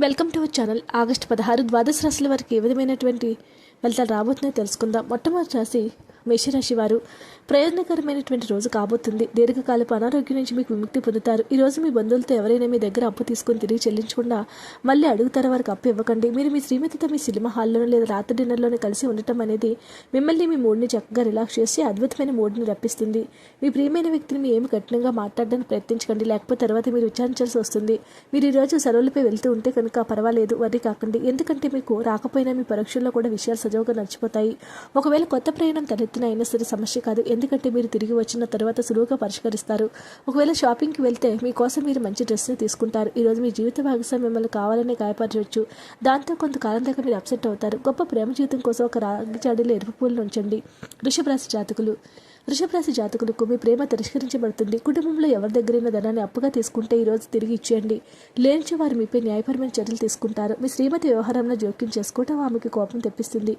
Welcome to our channel. August పదహారు ద్వాదశ రాశుల వారికి ఏ విధమైనటువంటి ఫలితాలు రాబోతున్నాయో తెలుసుకుందాం. మొట్టమొదటి రాశి మేషరాశి వారు. ప్రయోజనకరమైనటువంటి రోజు కాబోతుంది. దీర్ఘకాలపు అనారోగ్యం నుంచి మీకు విముక్తి పొందుతారు. ఈ రోజు మీ బంధువులతో ఎవరైనా మీ దగ్గర అప్పు తీసుకుని తిరిగి చెల్లించకుండా మళ్ళీ అడుగుతారు వారికి అప్పు ఇవ్వకండి. మీరు మీ శ్రీమతితో మీ సినిమా హాల్లోనో లేదా రాత్రి డిన్నర్లోనే కలిసి ఉండటం అనేది మిమ్మల్ని మీ మూడ్ని చక్కగా రిలాక్స్ చేసి అద్భుతమైన మూడ్ని రప్పిస్తుంది. మీ ప్రియమైన వ్యక్తిని మీ ఏమి కఠినంగా మాట్లాడడానికి ప్రయత్నించకండి. లేకపోతే తర్వాత మీరు విచారించాల్సి వస్తుంది. మీరు ఈ రోజు సెలవులపై వెళ్తూ ఉంటే కనుక పర్వాలేదు వరి కాకండి. ఎందుకంటే మీకు రాకపోయినా మీ పరీక్షల్లో కూడా విషయాలు సజావుగా నడిచిపోతాయి. ఒకవేళ కొత్త ప్రయాణం తలెత్తిన అయినా సరే సమస్య కాదు. ఎందుకంటే మీరు తిరిగి వచ్చిన తర్వాత సులువుగా పరిష్కరిస్తారు. ఒకవేళ షాపింగ్కి వెళ్తే మీకోసం మీరు మంచి డ్రెస్ని తీసుకుంటారు. ఈరోజు మీ జీవిత భాగస్వామి మిమ్మల్ని కావాలనే గాయపరచవచ్చు. దాంతో కొంతకాలం దాకా మీరు అప్సెట్ అవుతారు. గొప్ప ప్రేమ జీవితం కోసం ఒక రాగి జాడీలో ఎరుపు పూలను ఉంచండి వృషభ జాతకులు. వృషభరాశి జాతకులకు మీ ప్రేమ తిరస్కరించబడుతుంది. కుటుంబంలో ఎవరి దగ్గరైనా ధనాన్ని అప్పుగా తీసుకుంటే ఈరోజు తిరిగి ఇచ్చేయండి. లేనిచే వారు మీపై న్యాయపరమైన చర్యలు తీసుకుంటారు. మీ శ్రీమతి వ్యవహారంలో జోక్యం చేసుకోవటం ఆమెకి కోపం తెప్పిస్తుంది.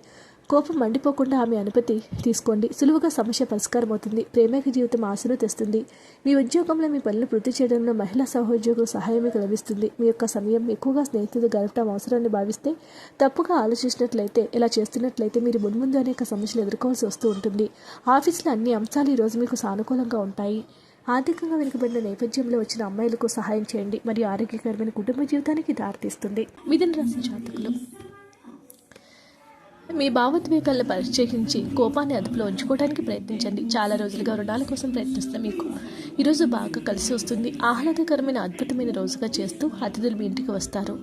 కోపం మండిపోకుండా ఆమె అనుమతి తీసుకోండి. సులువుగా సమస్య పరిష్కారం అవుతుంది ప్రేమేక జీవితం ఆశను తెస్తుంది. మీ ఉద్యోగంలో మీ పనులు పూర్తి చేయడంలో మహిళా సహోద్యోగుల సహాయం మీకు లభిస్తుంది. మీ యొక్క సమయం ఎక్కువగా స్నేహితులు గడపడం అవసరాన్ని భావిస్తే తప్పుగా ఆలోచించినట్లయితే ఇలా చేస్తున్నట్లయితే మీరు మున్ముందు అనేక సమస్యలు ఎదుర్కోవాల్సి వస్తూ ఉంటుంది. ఆఫీసులో అన్ని అంశాలు ఈరోజు మీకు సానుకూలంగా ఉంటాయి. ఆర్థికంగా వెనుకబడిన నేపథ్యంలో వచ్చిన అమ్మాయిలకు సహాయం చేయండి. మరియు ఆరోగ్యకరమైన కుటుంబ జీవితానికి దారితీస్తుంది. మిథున రాశి జాతకులు. మీ భావోద్వేగాలను పరిచయించి కోపాన్ని అదుపులో ఉంచుకోవడానికి ప్రయత్నించండి. చాలా రోజులుగా రుణాల కోసం ప్రయత్నిస్తున్న మీకు ఈరోజు బాగా కలిసి వస్తుంది. ఆహ్లాదకరమైన అద్భుతమైన రోజుగా చేస్తూ అతిథులు మీ ఇంటికి వస్తారు.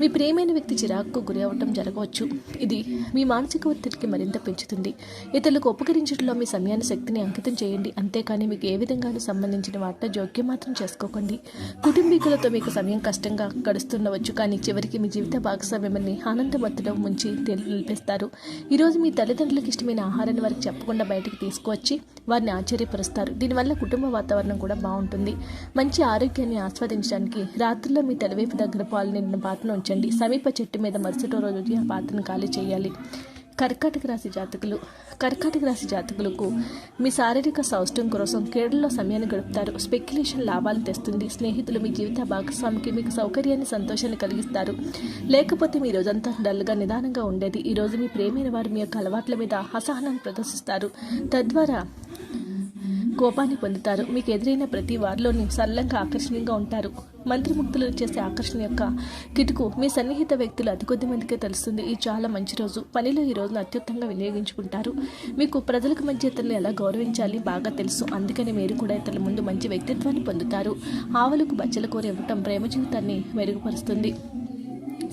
మీ ప్రియమైన వ్యక్తి చిరాకుకు గురి అవ్వటం జరగవచ్చు. ఇది మీ మానసిక ఒత్తిడికి మరింత పెంచుతుంది. ఇతరులకు ఉపకరించడంలో మీ సమయాన్ని శక్తిని అంకితం చేయండి. అంతేకాని మీకు ఏ విధంగానూ సంబంధించిన వాటితో జోక్యం మాత్రం చేసుకోకండి. కుటుంబీకులతో మీకు సమయం కష్టంగా గడుస్తుండవచ్చు. కానీ చివరికి మీ జీవిత భాగస్వామ్యమని ఆనందమత్తులో ముంచి తెలిపిస్తారు ఈరోజు మీ తల్లిదండ్రులకు ఇష్టమైన ఆహారాన్ని వారికి చెప్పకుండా బయటకు తీసుకువచ్చి వారిని ఆశ్చర్యపరుస్తారు. దీనివల్ల కుటుంబ వాతావరణం కూడా బాగుంటుంది. మంచి ఆరోగ్యాన్ని ఆస్వాదించడానికి రాత్రిలో మీ తలవైపు దగ్గర పాలు నిండిన పాత్రను ఉంచండి. సమీప చెట్టు మీద మరుసటి రోజు ఆ పాత్రను ఖాళీ చేయాలి. కర్కాటక రాశి జాతకులు కర్కాటక రాశి జాతకులకు మీ శారీరక సౌష్ఠం కోసం క్రీడల్లో సమయాన్ని గడుపుతారు. స్పెక్యులేషన్ లాభాలు తెస్తుంది. స్నేహితులు మీ జీవిత భాగస్వామికి మీకు సౌకర్యాన్ని సంతోషాన్ని కలిగిస్తారు. లేకపోతే మీ రోజంతా డల్గా నిదానంగా ఉండేది. ఈ రోజు మీ ప్రేమైన వారు మీ యొక్క అలవాట్ల మీద అసహనాన్ని ప్రదర్శిస్తారు. తద్వారా కోపాన్ని పొందుతారు. మీకు ఎదురైన ప్రతి వారిలోని సరళంగా ఆకర్షణీయంగా ఉంటారు. మంత్రిముగ్ధులు చేసే ఆకర్షణ యొక్క కిటుకు మీ సన్నిహిత వ్యక్తులు అతి కొద్ది మందికే తెలుస్తుంది. ఇది చాలా మంచి రోజు. పనిలో ఈ రోజును అత్యుత్తంగా వినియోగించుకుంటారు. మీకు ప్రజలకు మధ్య ఇతరులు ఎలా గౌరవించాలి బాగా తెలుసు. అందుకని మీరు కూడా ఇతరుల ముందు మంచి వ్యక్తిత్వాన్ని పొందుతారు. ఆవులకు బచ్చల కూర ఇవ్వటం ప్రేమ జీవితాన్ని మెరుగుపరుస్తుంది.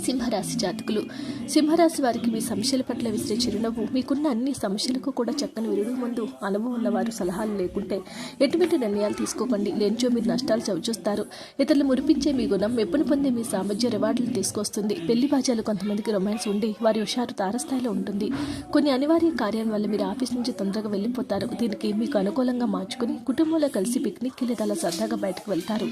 సింహరాశి జాతకులు. సింహరాశి వారికి మీ సమస్యల పట్ల విసిరే చిరునవ్వు మీకున్న అన్ని సమస్యలకు కూడా చక్కని విరుడు ముందు అనుభవం ఉన్నవారు సలహాలు లేకుంటే ఎటువంటి నిర్ణయాలు తీసుకోకండి. లేనిచో మీరు నష్టాలు చవిచూస్తారు. ఇతరులు మురిపించే మీ గుణం మెప్పును పొందే మీ సామర్థ్య రివార్డులు తీసుకొస్తుంది. పెళ్ళి బాజాలు కొంతమందికి రొమాన్స్ ఉండి వారి హుషారు తారస్థాయిలో ఉంటుంది. కొన్ని అనివార్య కార్యాల వల్ల మీరు ఆఫీస్ నుంచి తొందరగా వెళ్ళిపోతారు. దీనికి మీకు అనుకూలంగా మార్చుకుని కుటుంబంలో కలిసి పిక్నిక్కి లేదా అలా సరదాగా బయటకు వెళ్తారు.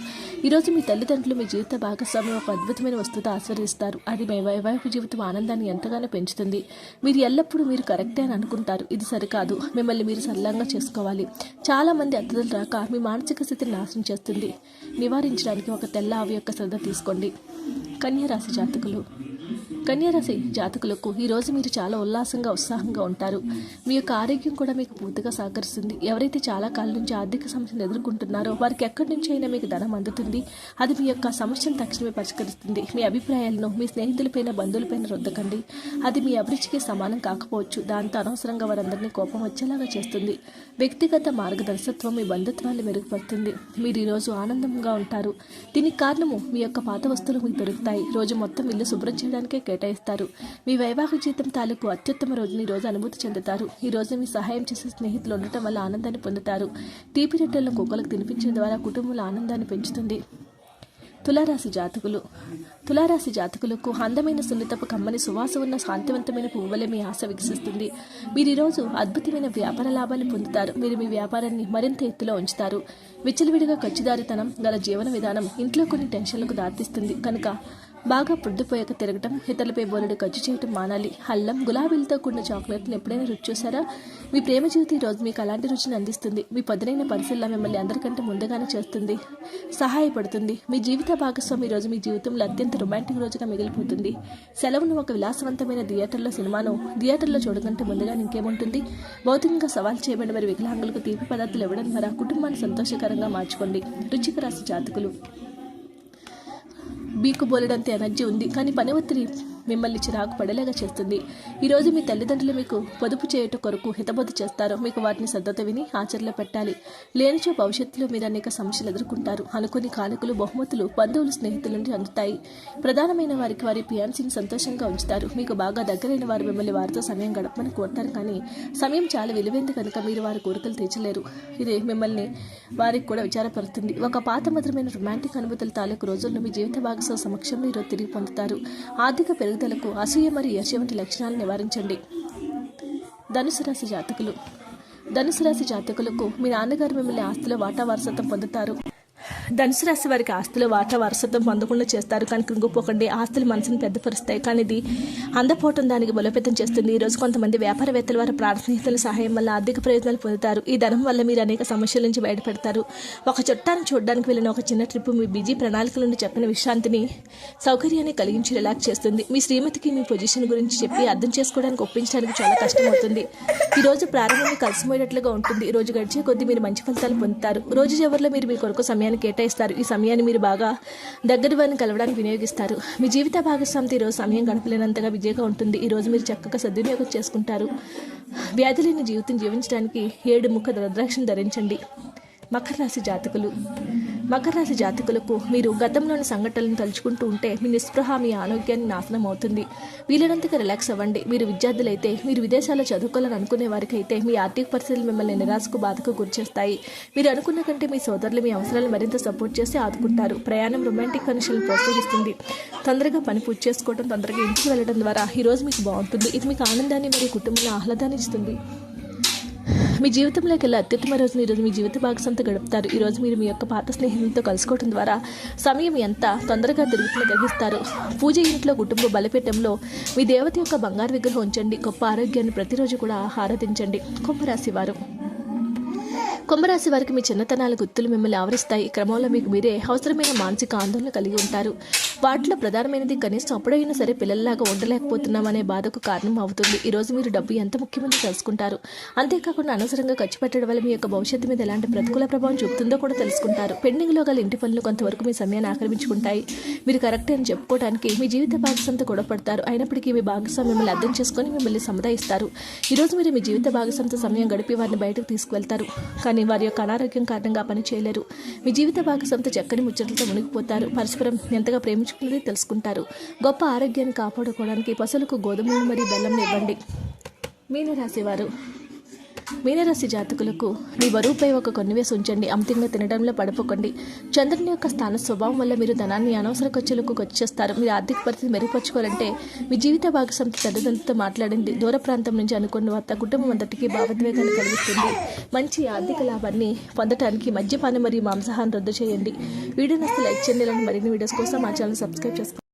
ఈరోజు మీ తల్లిదండ్రులు మీ జీవిత భాగస్వామి ఒక అద్భుతమైన వస్తువుతో ఆస్వాదిస్తారు. అది మీ వైవాహిక జీవితం ఆనందాన్ని ఎంతగానో పెంచుతుంది. మీరు ఎల్లప్పుడూ మీరు కరెక్టే అని అనుకుంటారు. ఇది సరికాదు. మిమ్మల్ని మీరు సరళంగా చేసుకోవాలి. చాలామంది అతిథులు రాక మీ మానసిక స్థితిని నాశనం చేస్తుంది. నివారించడానికి ఒక తెల్ల ఆవి యొక్క శ్రద్ధ తీసుకోండి. కన్యరాశి జాతకులు. కన్యారాశి జాతకులకు ఈరోజు మీరు చాలా ఉల్లాసంగా ఉత్సాహంగా ఉంటారు. మీ యొక్క ఆరోగ్యం కూడా మీకు పూర్తిగా సహకరిస్తుంది. ఎవరైతే చాలా కాలం నుంచి ఆర్థిక సమస్యలు ఎదుర్కొంటున్నారో వారికి ఎక్కడి నుంచి అయినా మీకు ధనం అందుతుంది. అది మీ యొక్క సమస్యను తక్షణమే పరిష్కరిస్తుంది. మీ అభిప్రాయాలను మీ స్నేహితులపైన బంధువులపైన రుద్దకండి. అది మీ అభిరుచికి సమానం కాకపోవచ్చు. దాంతో అనవసరంగా వారందరినీ కోపం వచ్చేలాగా చేస్తుంది. వ్యక్తిగత మార్గదర్శకత్వం మీ బంధుత్వాన్ని మెరుగుపడుతుంది. మీరు ఈరోజు ఆనందంగా ఉంటారు. దీనికి కారణము మీ యొక్క పాత వస్తువులు మీకు దొరుకుతాయి. రోజు మొత్తం ఇల్లు శుభ్రం చేయడానికే కేటాయిస్తారు. మీ వైవాహిక జీవితం తాలూకు అత్యుత్తమ రోజుని ఈ రోజు అనుభూతి చెందుతారు. ఈ రోజు మీ సహాయం చేసే స్నేహితులు ఉండటం వల్ల ఆనందాన్ని పొందుతారు. తీపి రొట్టెలను కుక్కలకు తినిపించడం ద్వారా కుటుంబంలో ఆనందాన్ని పెంచుతుంది. తులారాశి జాతకులు. తులారాశి జాతకులకు అందమైన సున్నితపు కమ్మని సువాస ఉన్న శాంతివంతమైన పువ్వులే మీ ఆశ వికసిస్తుంది. మీరు ఈరోజు అద్భుతమైన వ్యాపార లాభాలు పొందుతారు. మీరు మీ వ్యాపారాన్ని మరింత ఎత్తులో ఉంచుతారు. విచ్చలవిడిగా ఖర్చుదారితనం గల జీవన విధానం ఇంట్లో కొన్ని టెన్షన్లకు దారితీస్తుంది. కనుక బాగా పొద్దుపోయాక తిరగటం ఇతరులపై బోలెడు ఖర్చు చేయటం మానాలి. అల్లం గులాబీలతో కూడిన చాక్లెట్ని ఎప్పుడైనా రుచి చూసారా? మీ ప్రేమ జీవితం రోజు మీకు అలాంటి రుచిని అందిస్తుంది. మీ పదునైన పరిశీలన మిమ్మల్ని అందరికంటే ముందుగానే చేస్తుంది. సహాయపడుతుంది. మీ జీవిత భాగస్వామి ఈ రోజు మీ జీవితంలో అత్యంత రొమాంటిక్ రోజుగా మిగిలిపోతుంది. సెలవును ఒక విలాసవంతమైన థియేటర్లో సినిమాను థియేటర్లో చూడకంటే ముందుగా ఇంకేముంటుంది? భౌతికంగా సవాల్ చేయబడిన మరి వికలాంగులకు తీపి పదార్థాలు ఇవ్వడం ద్వారా కుటుంబాన్ని సంతోషకరంగా మార్చుకోండి. రుచికరాశి జాతకులు. బీకు బోలెడంత ఎనర్జీ ఉంది. కానీ పని ఒత్తిడి మిమ్మల్ని చిరాకు పడేలాగా చేస్తుంది ఈరోజు మీ తల్లిదండ్రులు మీకు పొదుపు చేయట కొరకు హితబోధ చేస్తారు. మీకు వాటిని శ్రద్ధత విని ఆచరణలో పెట్టాలి. లేనిచో భవిష్యత్తులో మీరు అనేక సమస్యలు ఎదుర్కొంటారు. అనుకుని కానుకలు బహుమతులు బంధువులు స్నేహితుల నుండి అందుతాయి. ప్రధానమైన వారికి వారి పియాన్సీని సంతోషంగా ఉంచుతారు. మీకు బాగా దగ్గరైన వారు మిమ్మల్ని వారితో సమయం గడపమని కోరుతారు. కానీ సమయం చాలా విలువైంది కనుక మీరు వారి కోరికలు తీర్చలేరు. ఇది మిమ్మల్ని వారికి కూడా విచారపరుస్తుంది. ఒక పాత మధురమైన రొమాంటిక్ అనుభూతుల తాలూకు రోజుల్లో మీ జీవిత భాగస్వామి సమక్షంలో ఈరోజు తిరిగి పొందుతారు. ఆర్థిక పెరుగుదలకు అసూయ మరియు యశ వంటి లక్షణాలను నివారించండి. ధనుసు రాశి జాతకులు. ధనుసు రాశి జాతకులకు మీ నాన్నగారు మిమ్మల్ని ఆస్తిలో వాటా వారసత్వం పొందుతారు. ధనుసు రాశి వారికి ఆస్తులు వాటా వారసత్వం పొందకుండా చేస్తారు. కానీ కృంగిపోకండి ఆస్తులు మనసును పెద్దపరుస్తాయి. కానీ ఇది అందపోవటం దానికి బలోపేతం చేస్తుంది. ఈ రోజు కొంతమంది వ్యాపారవేత్తల వారి ప్రార్థనీయుల సహాయం వల్ల ఆర్థిక ప్రయోజనాలు పొందుతారు. ఈ ధనం వల్ల మీరు అనేక సమస్యల నుంచి బయటపడతారు. ఒక చుట్టాన్ని చూడడానికి వెళ్ళిన ఒక చిన్న ట్రిప్ మీ బిజీ ప్రణాళికల నుండి చెప్పిన విశ్రాంతిని సౌకర్యాన్ని కలిగించి రిలాక్స్ చేస్తుంది. మీ శ్రీమతికి మీ పొజిషన్ గురించి చెప్పి అర్థం చేసుకోవడానికి ఒప్పించడానికి చాలా కష్టమవుతుంది. ఈ రోజు ప్రారంభంలో కలిసిపోయేటట్లుగా ఉంటుంది. రోజు గడిచే కొద్దీ మీరు మంచి ఫలితాలు పొందుతారు. రోజు చివరిలో మీరు మీ కొరకు సమయాన్ని కేటాయిస్తారు. ఈ సమయాన్ని మీరు బాగా దగ్గర వారిని కలవడానికి వినియోగిస్తారు. మీ జీవిత భాగస్వామితో ఈరోజు సమయం గడపలేనంతగా విజయగా ఉంటుంది. ఈ రోజు మీరు చక్కగా సద్వినియోగం చేసుకుంటారు. వ్యాధి లేని జీవితం జీవించడానికి ఏడు ముఖ రుద్రాక్షను ధరించండి. మకర రాశి జాతకులు. మకర రాశి జాతకులకు మీరు గతంలోని సంఘటనలను తలుచుకుంటూ ఉంటే మీ నిస్పృహ మీ ఆరోగ్యాన్ని నాశనం అవుతుంది. వీలైనంతగా రిలాక్స్ అవ్వండి. మీరు విద్యార్థులైతే మీరు విదేశాల్లో చదువుకోవాలని అనుకునే వారికైతే మీ ఆర్థిక పరిస్థితులు మిమ్మల్ని నిరాశకు బాధకు గురిచేస్తాయి మీరు అనుకున్న కంటే మీ సోదరులు మీ అవసరాలు మరింత సపోర్ట్ చేసి ఆదుకుంటారు. ప్రయాణం రొమాంటిక్ కనెక్షన్లు ప్రోత్సహిస్తుంది. తొందరగా పని పూర్తి చేసుకోవడం తొందరగా ఇంటికి వెళ్ళడం ద్వారా ఈరోజు మీకు బాగుంటుంది. ఇది మీకు ఆనందాన్ని మరియు కుటుంబంలో ఆహ్లాదాన్ని ఇస్తుంది. మీ జీవితంలోకెల్లా వెళ్ళే అత్యుత్తమ రోజున ఈరోజు మీ జీవిత భాగస్వామితో గడుపుతారు. ఈ రోజు మీరు మీ యొక్క పాత స్నేహితులతో కలుసుకోవడం ద్వారా సమయం ఎంత తొందరగా తిరుగుతున్న గ్రహిస్తారు. పూజ ఇంట్లో కుటుంబ బలపీఠంలో మీ దేవత యొక్క బంగారు విగ్రహం ఉంచండి. గొప్ప ఆరోగ్యాన్ని ప్రతిరోజు కూడా ఆరాధించండి. కుంభరాశి వారు. కుంభరాశి వారికి మీ చిన్నతనాల గుర్తులు మిమ్మల్ని ఆవరిస్తాయి. క్రమంలో మీకు మీరే అవసరమైన మానసిక ఆందోళన కలిగి ఉంటారు. వాటిలో ప్రధానమైనది కనీసం అప్పుడైనా సరే పిల్లల్లాగా ఉండలేకపోతున్నాం అనే బాధకు కారణం అవుతుంది. ఈ రోజు మీరు డబ్బు ఎంత ముఖ్యమని తెలుసుకుంటారు. అంతేకాకుండా అనవసరంగా ఖర్చు పెట్టడం వల్ల మీ యొక్క భవిష్యత్తు మీద ఎలాంటి ప్రతికూల ప్రభావం చూపుతుందో కూడా తెలుసుకుంటారు. పెండింగ్లో గల ఇంటి పనులు కొంతవరకు మీ సమయాన్ని ఆక్రమించుకుంటాయి. మీరు కరెక్ట్ అని చెప్పుకోవడానికి మీ జీవిత భాగస్వామితో గొడవపడతారు. అయినప్పటికీ మీ భాగస్వామి మిమ్మల్ని అర్థం చేసుకొని మిమ్మల్ని సముదాయిస్తారు. ఈ రోజు మీరు మీ జీవిత భాగస్వామితో సమయం గడిపి వారిని బయటకు తీసుకువెళ్తారు. కానీ వారి యొక్క అనారోగ్యం కారణంగా పని చేయలేరు. మీ జీవిత భాగస్వామితో చక్కని ముచ్చట్లతో మునిగిపోతారు. పరస్పరం ఎంతగా ప్రేమ ప్రేమించుకున్నది తెలుసుకుంటారు. గొప్ప ఆరోగ్యాన్ని కాపాడుకోవడానికి పశువులకు గోధుమలు మరియు బెల్లం ఇవ్వండి. మీనరాశివారు. మీనరాశి జాతకులకు మీ బరువుపై ఒక కొన్నివేసి ఉంచండి. అమితంగా తినడంలో పడిపోకండి. చంద్రుని యొక్క స్థాన స్వభావం వల్ల మీరు ధనాన్ని అనవసర ఖర్చులకు ఖర్చు చేస్తారు. మీరు ఆర్థిక పరిస్థితి మెరుగుపరచుకోవాలంటే మీ జీవిత భాగస్వామి తల్లిదండ్రులతో మాట్లాడండి. దూర ప్రాంతం నుంచి అనుకున్న వార్త కుటుంబం అంతటికీ భావోద్వేగాన్ని కలిగిస్తుంది. మంచి ఆర్థిక లాభాన్ని పొందడానికి మద్యపానం మరియు మాంసాహాన్ని రద్దు చేయండి. వీడియో నస్తే లైక్ చేయండి. ఇలాంటి మరిన్ని వీడియోస్ కోసం మా ఛానల్ సబ్స్క్రైబ్ చేసుకోండి.